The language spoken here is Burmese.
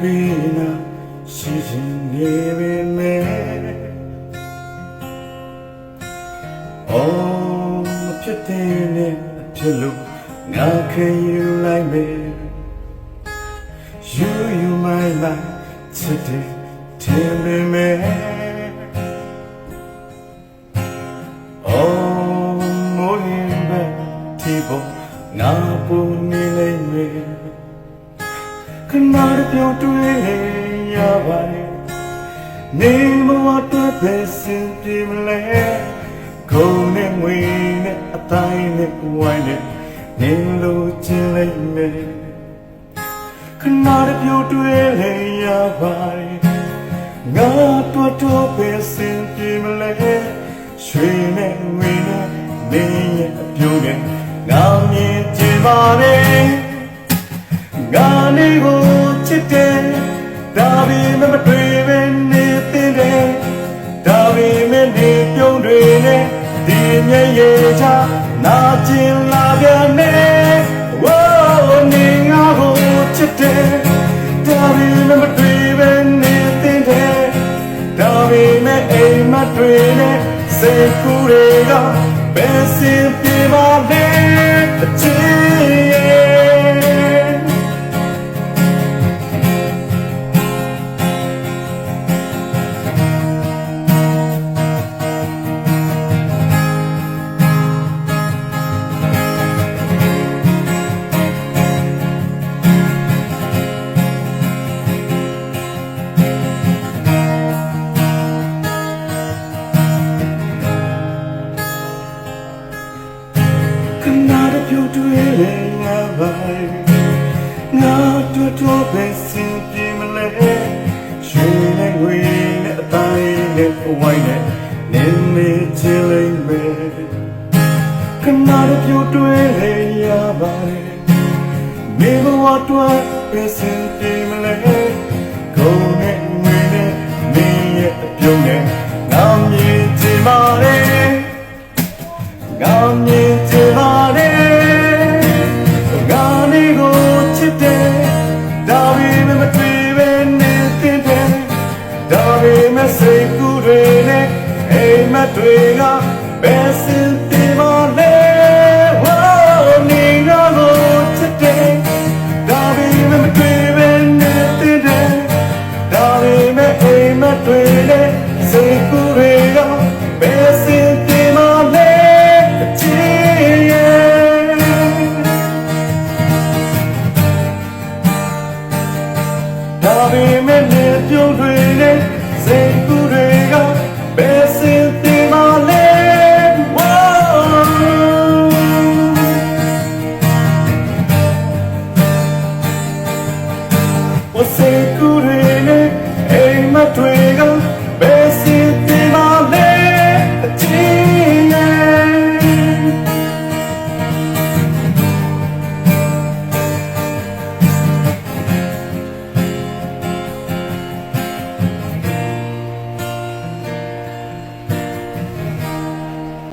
ပြီးနာရှိချင်နေပေမဲ့အော်မဖြစ်တဲ့နဲ့အဖြစ်လို့ငါခံယူလိုက်မယ် You you my life today tell me me Oh morning back people ငါပူနေလိမ့်မယ် ခဏတပြုံးတွေ့ရပါလေနေမဝတ်ပဲစင်ပြေမလဲခုံနဲ့ငွေနဲ့အတိုင်းနဲ့ဝိုင်းနဲ့နေလို့ချင်လိမ့်မယ်ခဏတပြုတ်တွေ့လေရပါတယ်ငါတို့တော့ပဲစင်ပြေမလဲရွှေနဲ့ငွေနဲ့နေရဲ့အပြုံးနဲ့ငါမြင်ချင်ပါတယ်ငါနေကိုချ စ်တယ်ဒါပေမဲ့မတွေ့ပဲနေတဲ့တယ်ဒါပေမဲ့နေပြုံးတွေနဲ့ဒီမျက်ရည်ချနာကျင်လာပြန်နေဝိုးနေငါကိုချစ်တယ်ဒါပေမဲ့မတွေ့ပဲနေတဲ့တယ်ဒါပေမဲ့အိမ်မတွေ့နဲ့စိတ်ကူးတွေကဘယ်စင် နဲ့နေမေချင်လိမ့်မယ်ခဏတပြုတ်တွေ့လေရပါတယ်မိဘဝတော့ပဲစင်ပြေမလဲကိုယ်နဲ့ငွေနဲ့နေရဲ့အပြုံးနဲ့ငါမြင်ချင်ပါတယ်ငါမြင်ချင်ပါတယ်ငါနေကိုချစ်တယ်ဒါပေမဲ့မတွေ့ပဲနေတဲ့တယ်ဒါပေမဲ့စိတ်ကူးတွေနဲ့အိ မ်မက်တွေကဘယ်စင်တင်မလဲဝိုးနေငါကိုချစ်တယ်ဒါပေမဲ့မတွေ့ပဲနေတဲ့တယ်ဒါပေမဲ့အိမ်မက်တွေနဲ့စိတ်ကူးတွေ